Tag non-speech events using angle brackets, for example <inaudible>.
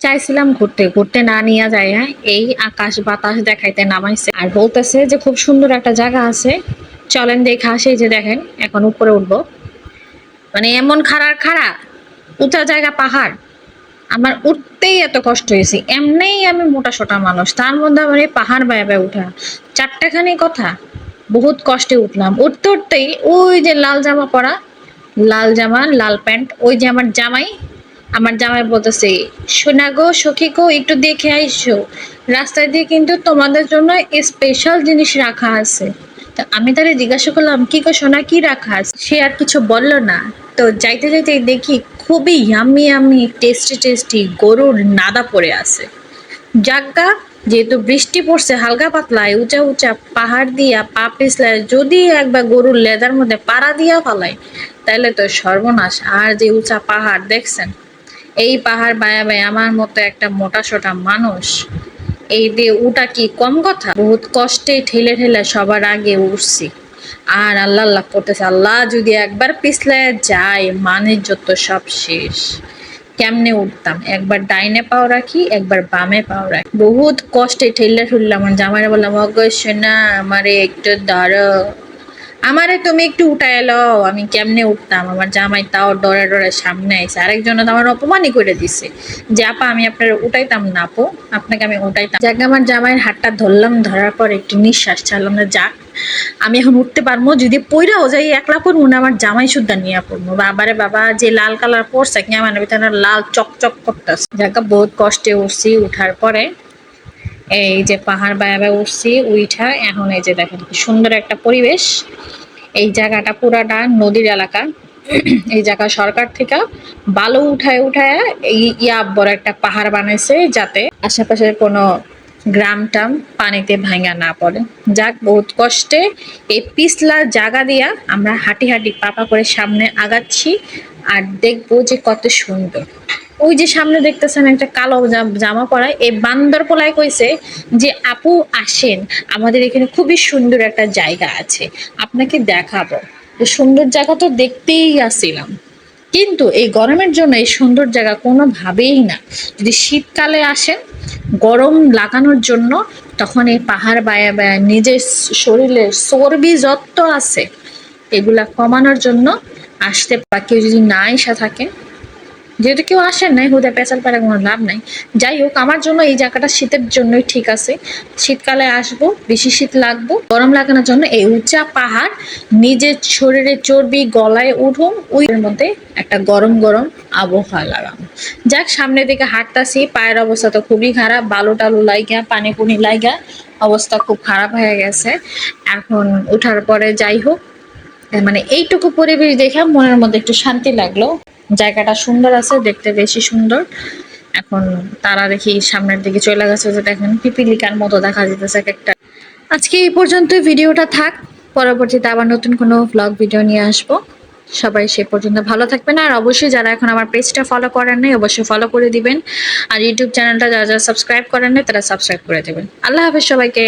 চাইছিলাম ঘুরতে ঘুরতে না নিয়ে যায় হ্যাঁ? এই আকাশ বাতাস দেখাইতে নামাইছে। আর বলতেছে যে খুব সুন্দর একটা জায়গা আছে। চলেন দেখা আসে যে দেখেন, এখন উপরে উঠবো। মানে এমন খাড়ার খাড়া, উঁচা জায়গা, পাহাড়। আমার উঠতেই এত কষ্ট হয়েছে। এমনিই আমি মোটা সোটা মানুষ। তার মধ্যে আমার এই পাহাড় বায়ে বায়ে উঠা। চারটাখানি কথা। বহুত কষ্টে উঠলাম। উঠতে, উঠতেই ওই যে লাল জামা পরা, লাল জামা, লাল প্যান্ট, ওই যে আমার জামাই আমার জামাই বলতেছে, সোনা গো, সখী গো, একটু দেখে আইসো। রাস্তায় দিয়ে কিন্তু তোমাদের জন্য স্পেশাল জিনিস রাখা আছে। তো আমি তারে জিজ্ঞাসা করলাম, কি গো সোনা, কি রাখা আছে? সে আর কিছু বলল না। তো যাইতে যাইতে দেখি খুবই ইয়ামি ইয়ামি টেস্টি টেস্টি গরুর নাদা পড়ে আছে। জাগা যেহেতু বৃষ্টি পড়ছে, হালকা পাতলায় উঁচা উঁচা পাহাড় দিয়া পা পিছলায়, যদি একবার গরুর লেদার মধ্যে পাড়া দিয়া ফালাই তাহলে তো সর্বনাশ। আর যে উঁচা পাহাড়, দেখছেন? এই পাহাড় বায়া বায়া আমার মতো একটা মোটা সোটা মানুষ। এই দিয়ে উটা কি কম কথা? বহুত কষ্টে ঠেলে ঠেলে সবার আগে উঠছি। আর আল্লাহ আল্লাহ করতেছে, আল্লাহ যদি একবার পিছলে যায় মানে যত সব শেষ। কেমনে উঠতাম? একবার ডাইনে পাও রাখি, একবার বামে পাও রাখি। বহুত কষ্টে ঠেললে ঠুললে আমার জামাইরা বললাম অগস্য না আমারে একটু দাঁড়ো আমারে তুমি একটু উঠায় লও, আমি কেমনে উঠতাম? আমার জামাই তাও ডরে ডরে সামনে আইসে আরেকজন তো আমার অপমানই করে দিছে যে, আপা, আমি আপনার উঠাইতাম না, আপু। আপনাকে আমি উঠাইতাম যাক আমার জামাইয়ের হাতটা ধরলাম, ধরার পর একটু নিঃশ্বাস ছাড়লাম না যাক, আমি এখন উঠতে পারব। যদি পইরাও যাই, একলা পড়ব না, আমার জামাই শুদ্ধা নিয়ে পড়ব। বাবারে বাবা, যে লাল কালার পড়ছে কি আমার ভিতরে লাল চকচক করতেছে। যাকে বহুত কষ্টে উঠছি। উঠার পরে এই যে পাহাড় বায়া বায়া উঠছি, উইঠা এখন এই যে দেখেন সুন্দর একটা পরিবেশ। এই জায়গাটা পুরাটা নদীর এলাকা। <clears throat> এই জায়গা সরকার থেকে বালু উঠায় উঠায় এই ইয়া বড় একটা পাহাড় বানাইছে যাতে আশেপাশে কোনো গ্রাম টাম পানিতে ভাঙা না পড়ে। যাক, বহুত কষ্টে এই পিছলা জায়গা দিয়া আমরা হাঁটি হাঁটি পাপা করে সামনে আগাচ্ছি আর দেখব যে কত সুন্দর। ওই যে সামনে দেখতেছেন একটা কালো জাম- পরা এই বান্দর পোলায় কইছে যে, আপু, আসেন। আমাদের এখানে খুবই সুন্দর একটা জায়গা আছে। আপনাকে দেখাবো। সুন্দর জায়গা তো দেখতেই আসছিলাম। কিন্তু এই গরমের জন্য এই সুন্দর জায়গা কোনোভাবেই না। যদি শীতকালে আসেন, গরম লাগানোর জন্য তখন এই পাহাড় বায়া বায়া নিজের শরীরের চর্বি যত আছে, এগুলা কমানোর জন্য আসতে পা কেউ যদি না এসে থাকে যেহেতু কেউ আসেন নাই হুদা পেঁচাল পাড়া কোনো লাভ নাই। যাই হোক, আমার জন্য এই জায়গাটা শীতের জন্যই ঠিক আছে। শীতকালে আসব, বেশি শীত লাগবো। গরম লাগানোর জন্য এই উঁচা পাহাড়, নিজের শরীরে চর্বি, গলায় উঠুন, ওই মধ্যে একটা গরম গরম আবহাওয়া লাগানো যাক, সামনের দিকে হাঁটতাছি, পায়ের অবস্থা তো খুবই খারাপ, বালু টালু লাইগা, পানি পুনি লাইগা, অবস্থা খুব খারাপ হয়ে গেছে। এখন উঠার পরে যাই হোক মানে এইটুকু পরিবেশ দেখে মনের মধ্যে একটু শান্তি লাগল। জায়গাটা সুন্দর আছে, দেখতে বেশি সুন্দর। এখন তারা দেখি সামনের দিকে চলে গেছে যে দেখেন, পিপিলিকার মতো দেখা যেতেছে এক একটা। আজকে এই পর্যন্ত ভিডিওটা থাক, পরবর্তীতে আবার নতুন কোনো ব্লগ ভিডিও নিয়ে আসব। সবাই সে পর্যন্ত ভালো থাকবেন, আর অবশ্যই যারা এখন আমার পেজটা ফলো করেন নাই, অবশ্যই ফলো করে দিবেন। আর ইউটিউব চ্যানেলটা যারা যারা সাবস্ক্রাইব করেন নাই, তারা সাবস্ক্রাইব করে দেবেন। আল্লাহ হাফেজ সবাইকে।